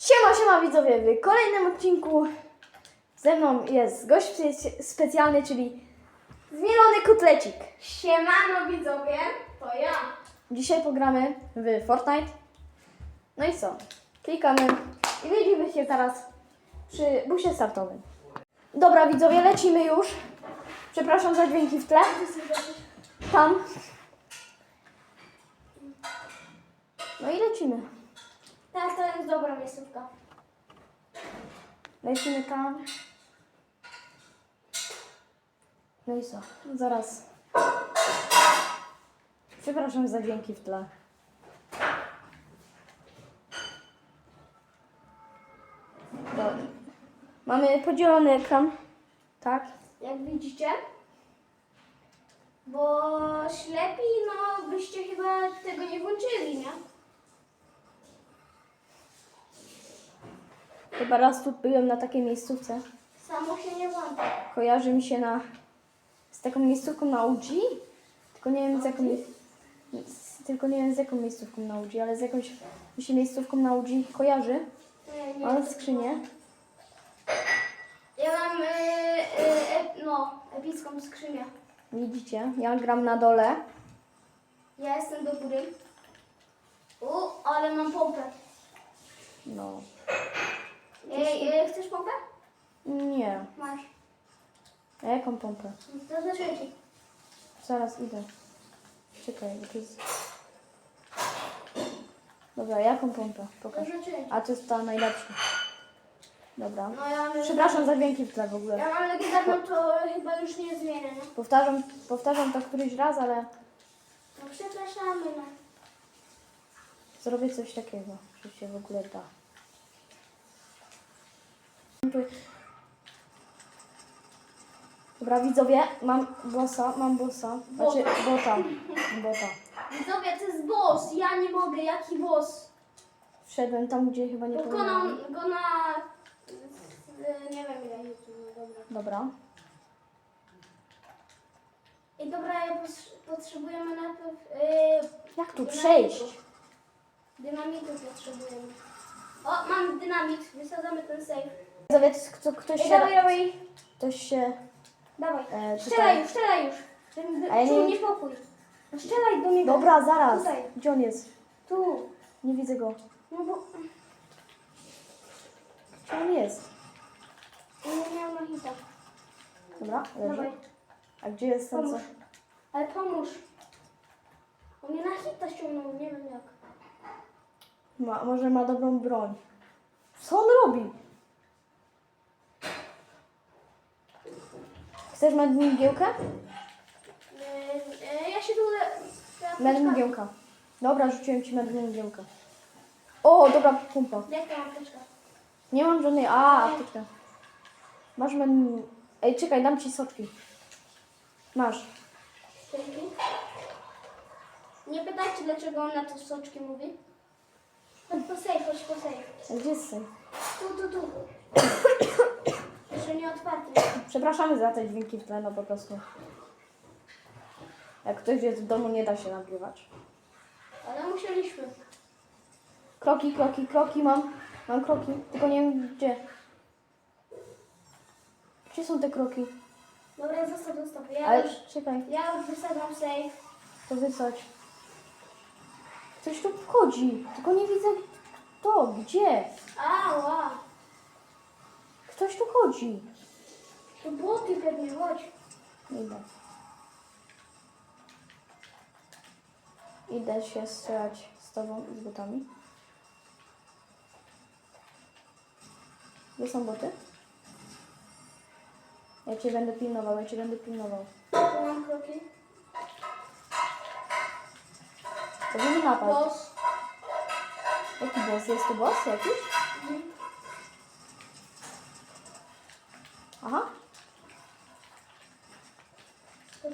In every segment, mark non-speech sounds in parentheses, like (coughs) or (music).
Siema, siema widzowie, w kolejnym odcinku ze mną jest gość spe- specjalny, czyli zmielony kotlecik. Siemano widzowie, to ja. Dzisiaj pogramy w Fortnite. No i co? Klikamy i widzimy się teraz przy busie startowym. Dobra widzowie, lecimy już. Przepraszam za dźwięki w tle. Tam. No i lecimy. Tak, to jest dobra miejscówka. Lecimy tam. No i co? Zaraz. Przepraszam za dźwięki w tle. Dobra. Mamy podzielony ekran. Tak? Jak widzicie. Bo ślepi, no byście chyba tego nie włączyli, nie? Chyba raz tu byłem na takiej miejscówce. Samo się nie włącza. Kojarzy mi się na, z taką miejscówką na UG. Tylko nie wiem z jaką, z, tylko nie wiem z jaką miejscówką na UG, ale z jakąś mi się miejscówką na UG kojarzy. Nie, nie. Mam skrzynię. Ja mam, y, y, ep, no, epicką skrzynię. Widzicie, ja gram na dole. Ja jestem do góry. U, ale mam pompę. No. Ej, y, chcesz pompę? Nie. Masz. A jaką pompę? To ci. Zaraz idę. Czekaj, bo to jest... Dobra, jaką pompę? To Pokaż. ci. A to jest ta najlepsza. Dobra. No ja mam... Przepraszam za dźwięki w tle w ogóle. Ja mam legendarną, to chyba już nie zmienię, nie? Powtarzam, powtarzam to któryś raz, ale No przepraszamy, no. zrobię coś takiego, że się w ogóle da. Dobra, widzowie, mam bossa, mam bossa. Znaczy, bota. Bota. Widzowie, to jest boss, ja nie mogę, jaki boss? Wszedłem tam, gdzie chyba nie Pokonam powinienem. go na... y, Nie wiem ile jest, no dobra. Dobra. I dobra, ja pos- potrzebujemy najpierw... y, Jak tu przejść? Dynamitu potrzebujemy. O, mam dynamit, wysadzamy ten safe. Widzowie, kto, ktoś Ej, się... dawaj, dawaj, Ktoś się... dawaj. E, Strzelaj tutaj. już, strzelaj już. Żeby czuł nie- niepokój. No strzelaj do niego. Dobra, zaraz. Tutaj. Gdzie on jest? Tu. Nie widzę go. No bo... Gdzie on jest? Nie miał na hita. Dobra, leży. Dawaj. A gdzie jest ten co? Pomóż. Ale pomóż. On mnie na hita ściągnął, nie wiem jak. Ma, może ma dobrą broń. Co on robi? Chcesz medmigiełkę? Yy, yy, ja się tu... poczekam. Medmigiełka. Dobra, rzuciłem ci medmigiełkę. O, dobra pumpa. Jak ta apteczka? Nie mam żadnej... A, apteczka. Masz medmi... Ej, czekaj, dam ci soczki. Masz. Dzięki. Nie pytajcie, dlaczego on na to soczki mówi. Chodź po safe, chodź po. A Gdzie jest sen? Tu, tu, tu. (coughs) Jeszcze nie otwarty. Przepraszamy za te dźwięki w tle, no po prostu. Jak ktoś jest w domu, nie da się nagrywać. Ale musieliśmy. Kroki, kroki, kroki mam. Mam kroki, tylko nie wiem gdzie. Gdzie są te kroki? Dobra, zostaw, zostaw. Ja Ale już, czekaj, ja już wysadzam safe. to wysadź. Ktoś tu wchodzi, tylko nie widzę kto, gdzie. Chodzi. To boty pewnie, chodź. Idę. Idę się strzelać z tobą i z botami. Gdzie są boty? Ja cię będę pilnował, ja cię będę pilnował. Mam kroki. To będzie napad. Boss. Jaki boss? Jest tu boss jakiś? Mhm.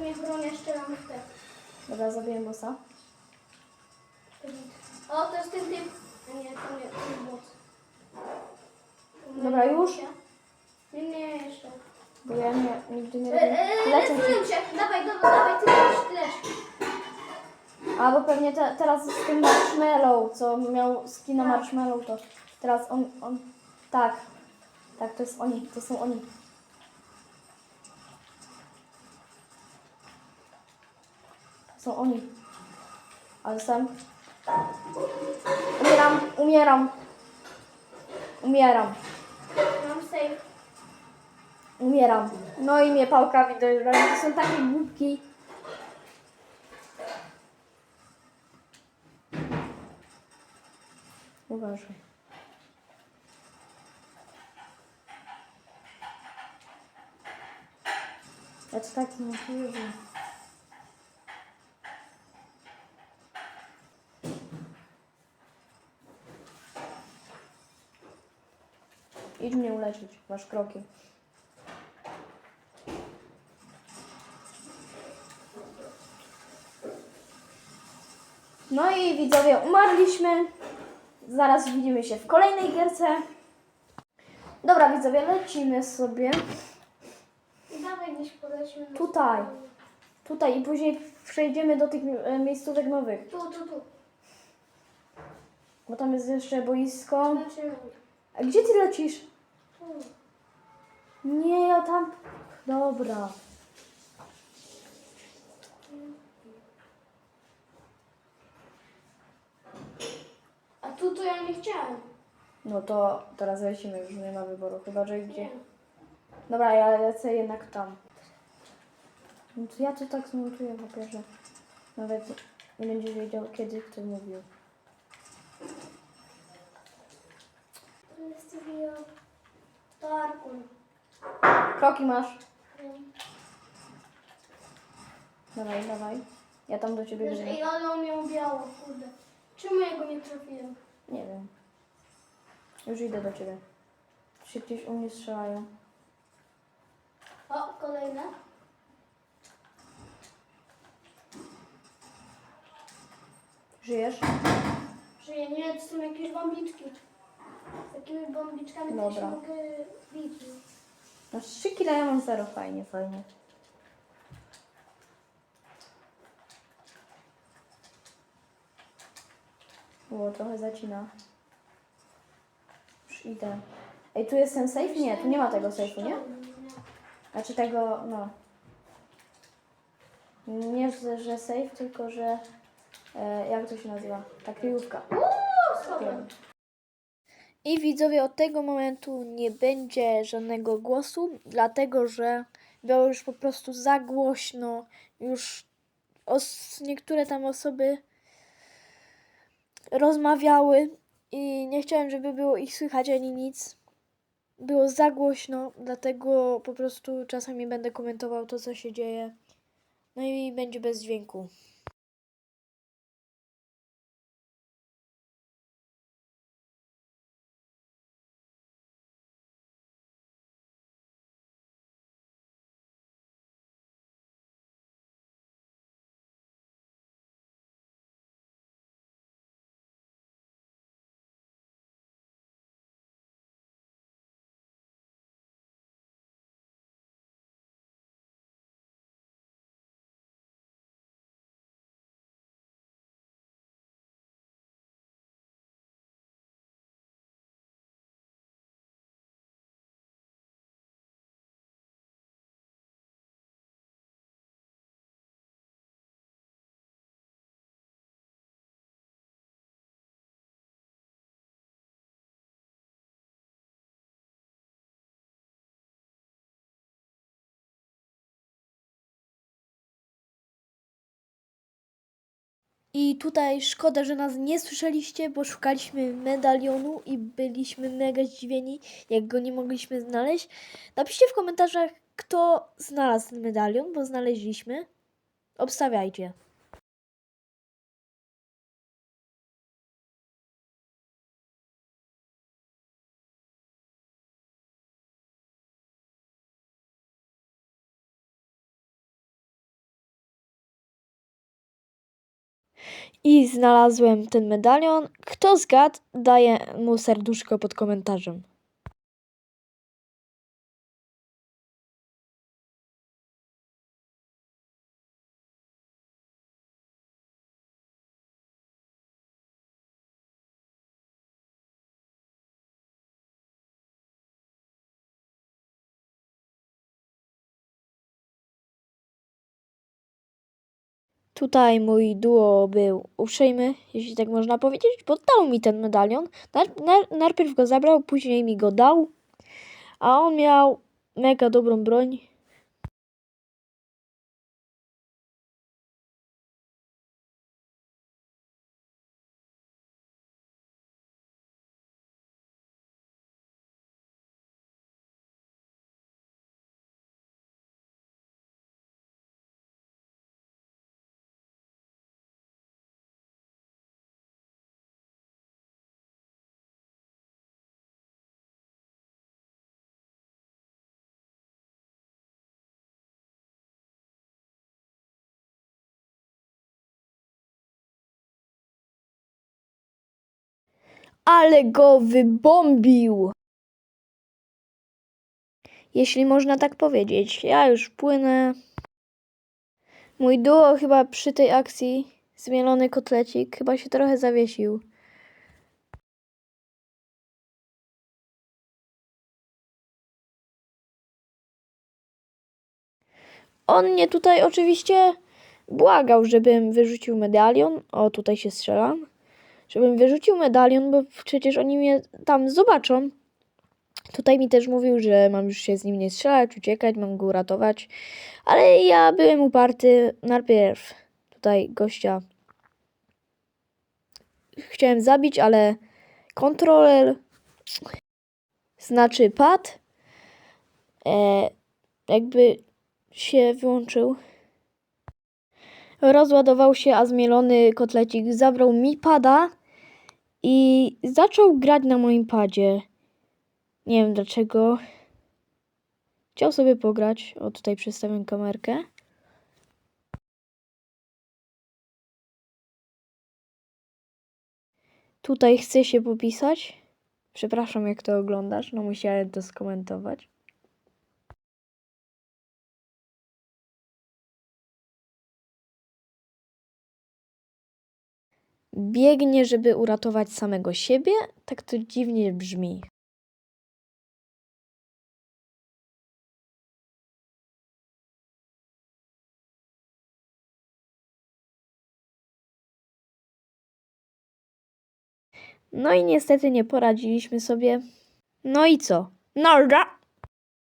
Tu mnie bronię, strzelam w te. Dobra, zabiję bossa. O, to jest ten typ. A nie, to nie, to jest bot. Dobra, już? Nie, nie, jeszcze. Bo ja nie, nigdy nie E, robię. e, Lecę Lecuję ci. się. Dawaj, dobra, dawaj, ty lecz, ty lecz. A bo pewnie te, teraz z tym marshmallow, co miał skina Tak. marshmallow, to Teraz on, on, tak. Tak, to jest oni, to są oni. Są oni. Ale sam. Umieram, umieram. Umieram, Mam safe. umieram. No i mnie pałkami dojeżdżają. To są takie głupki. Uważaj. Ja to tak nie Idź mnie uleczyć, masz kroki. No i widzowie, umarliśmy. Zaraz widzimy się w kolejnej gierce. Dobra widzowie, lecimy sobie Dawaj gdzieś polecimy. na Tutaj. spokojnie. tutaj i później przejdziemy do tych e, miejscówek nowych. Tu, tu, tu. Bo tam jest jeszcze boisko. Znaczy, A gdzie ty lecisz? Nie, ja tam. Dobra. A tu to ja nie chciałem. No to teraz lecimy, już nie ma wyboru, chyba że gdzie. Dobra, ja lecę jednak tam. No to ja to tak zmontuję po pierwsze. Nawet nie będzie wiedział kiedy kto mówił. To jest video. To Arkun. Kroki masz. Wiem. Dawaj, dawaj. Ja tam do ciebie Wiesz, biegnę. ej, ale on miał biało, kurde. Czemu ja go nie trafiłem? Nie wiem. Już idę do ciebie. Tu się gdzieś u mnie strzelają. O, kolejne. Żyjesz? Żyję, nie, to są jakieś bombiczki. Z takimi bombiczkami też Dobra. mogę bić. Masz 3 kilo, ja mam 0. Fajnie, fajnie. Było trochę zacina. Już idę. Ej, tu jest ten safe? Nie, tu nie ma tego safe'u, nie? Znaczy tego, no. Nie, że, że safe, tylko że... E, jak to się nazywa? Ta kryjówka. Uuu, schowam. I widzowie, od tego momentu nie będzie żadnego głosu, dlatego że było już po prostu za głośno. Już os- niektóre tam osoby rozmawiały i nie chciałem, żeby było ich słychać ani nic. Było za głośno, dlatego po prostu czasami będę komentował to, co się dzieje. No i będzie bez dźwięku. I tutaj szkoda, że nas nie słyszeliście, bo szukaliśmy medalionu i byliśmy mega zdziwieni, jak go nie mogliśmy znaleźć. Napiszcie w komentarzach, kto znalazł ten medalion, bo znaleźliśmy. Obstawiajcie. I znalazłem ten medalion. Kto zgadł, daje mu serduszko pod komentarzem. Tutaj mój duo był uprzejmy, jeśli tak można powiedzieć, bo dał mi ten medalion. Najpierw go zabrał, później mi go dał, a on miał mega dobrą broń. Ale go wybombił! Jeśli można tak powiedzieć. Ja już płynę. Mój duo chyba przy tej akcji, zmielony kotlecik, chyba się trochę zawiesił. On mnie tutaj oczywiście błagał, żebym wyrzucił medalion. O, tutaj się strzelam. Żebym wyrzucił medalion, bo przecież oni mnie tam zobaczą. Tutaj mi też mówił, że mam już się z nim nie strzelać, uciekać, mam go uratować. Ale ja byłem uparty. Najpierw tutaj gościa chciałem zabić, ale kontroler znaczy pad e, jakby się wyłączył. Rozładował się, a zmielony kotlecik zabrał mi pada i zaczął grać na moim padzie. Nie wiem dlaczego. Chciał sobie pograć. O, tutaj przestawiam kamerkę. Tutaj chcę się popisać. Przepraszam, jak to oglądasz. No, musiałem to skomentować. Biegnie, żeby uratować samego siebie. Tak to dziwnie brzmi. No i niestety nie poradziliśmy sobie. No i co? No, ra-